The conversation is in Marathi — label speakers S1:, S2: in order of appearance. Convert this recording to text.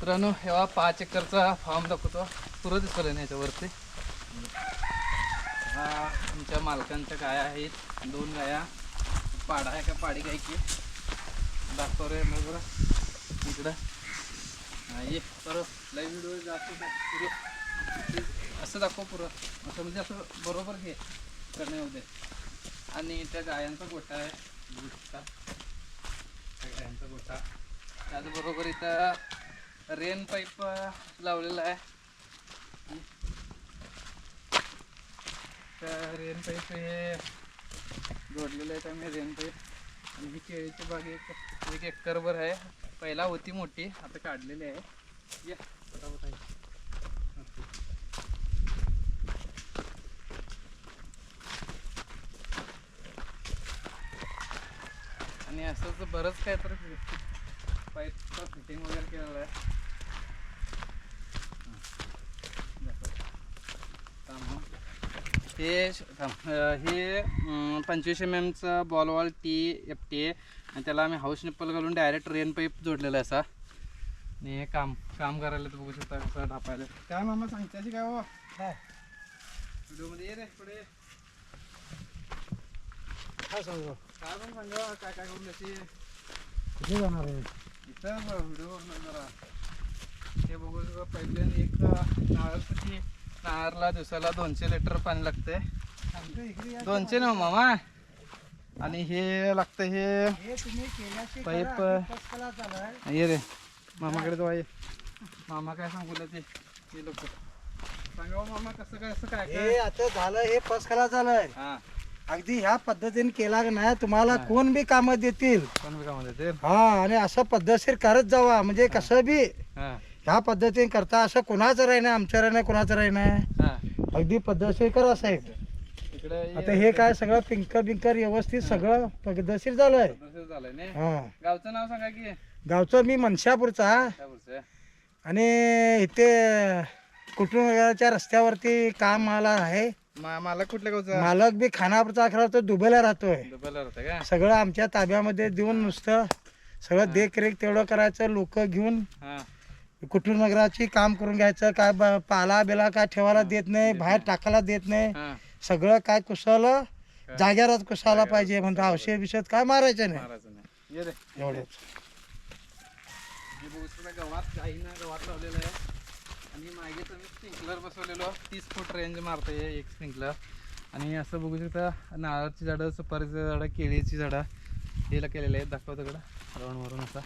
S1: मित्रांनो हेवा पाच एकरचा फार्म दाखवतो. पुरं दिसलं नाही याच्यावरती? हा आमच्या मालकांच्या गाया आहेत. दोन गाया. पाडा आहे का? पाडी गायची दाखव रे मग बरं इकडं. हा, ये. बरं लाईव्ह व्हिडिओ जास्त पुरं. असं दाखव पुरं. असं म्हणजे असं बरोबर हे करणे होते आणि त्या गायांचा गोठा आहे. बघू त्या गायांचा गोठा. त्याचबरोबर इथं रेन पाईप लावलेला आहे. रेन पाईप हे जोडलेलं आहे आम्ही रेन पाईप. आणि ही केळीची बाग एक एक एकरभर आहे. पहिला होती मोठी आता काढलेली आहे. या. पटापट आहे. आणि असंच बरंच काय तर पाईपचं फिटिंग वगैरे केलेलं आहे. हं. हे हे पंचवीस M एमचा ball valve T F T आहे आणि त्याला आम्ही हाऊस निप्पल घालून डायरेक्ट रेन पाईप जोडलेला आहे असा. आणि हे काम काम करायला तर बघू शकता कसं ढापायला काय मामा सांगताशी काय हो?
S2: काय
S1: व्हिडिओमध्ये ये रे पुढे.
S2: काय सांगू.
S1: काय पण सांगा काय काय करून त्याची
S2: कुठे जाणार आहे?
S1: इथं व्हिडिओ जरा. हे बघू पाईपलाईन एक नारळपती नारला दिवसाला दोनशे लिटर पाणी लागतंय. दोनशे ना मामा. आणि हे लागतं हे
S2: हे
S1: पाईप. ये रे मामाकडे तो आहे मामा काय सांगू ते? ते लोक सांगा हो मामा कसं काय असं काय
S2: हे आता झालं हे फसकला झालंय.
S1: हा.
S2: अगदी ह्या पद्धतीने केला नाही तुम्हाला. कोण बी कामं देतील.
S1: कोण बी
S2: हा आणि असं पद्धतशीर करत जावा. म्हणजे कसं बी
S1: हा.
S2: ह्या पद्धतीने करता असं कोणाचं राही नाही आमच्या राही नाही कोणाचं राही नाही.
S1: हा.
S2: अगदी पद्धतशीर करा साहेब.
S1: इकडे
S2: आता हे काय सगळं पिंकर बिंकर व्यवस्थित सगळं पद्धतशीर झालंय. हा.
S1: गावचं नाव सांगा की.
S2: गावचं मी मनशापूरचा
S1: काय बोलतोय
S2: आणि इथे कुटुंबाच्या रस्त्यावरती काम मला आहे.
S1: मा- मालक कुठल्या गावचा?
S2: मालक बी खानापूरचा अकरा तो दुबईला राहतोय.
S1: का?
S2: सगळं आमच्या ताब्यामध्ये देऊन नुसतं सगळं देखरेख तेवढं करायचं लोक घेऊन
S1: हा.
S2: कुटुंबनगराची काम करून घ्यायचं काय ब- पाला बिला काय ठेवायला देत नाही बाहेर टाकायला देत नाही.
S1: हा.
S2: सगळं काय कुसाल जाग्यावरच कुसायला पाहिजे म्हणतो. औषध बिषध काय मारायचं नाही.
S1: महाराज नाही. ये रे.
S2: एवढंच.
S1: हे बघू लावलेलं आहे. आणि मागे तुम्ही स्प्रिंकलर बसवलेलो तीस फूट रेंज मारतं एक स्प्रिंकलर. आणि असं बघू शकता नारळाची झाडं सुपारीची झाडं केळीची झाडं हेला केलेलं आहे दाखवतो इकडं. राऊंड मारून असा.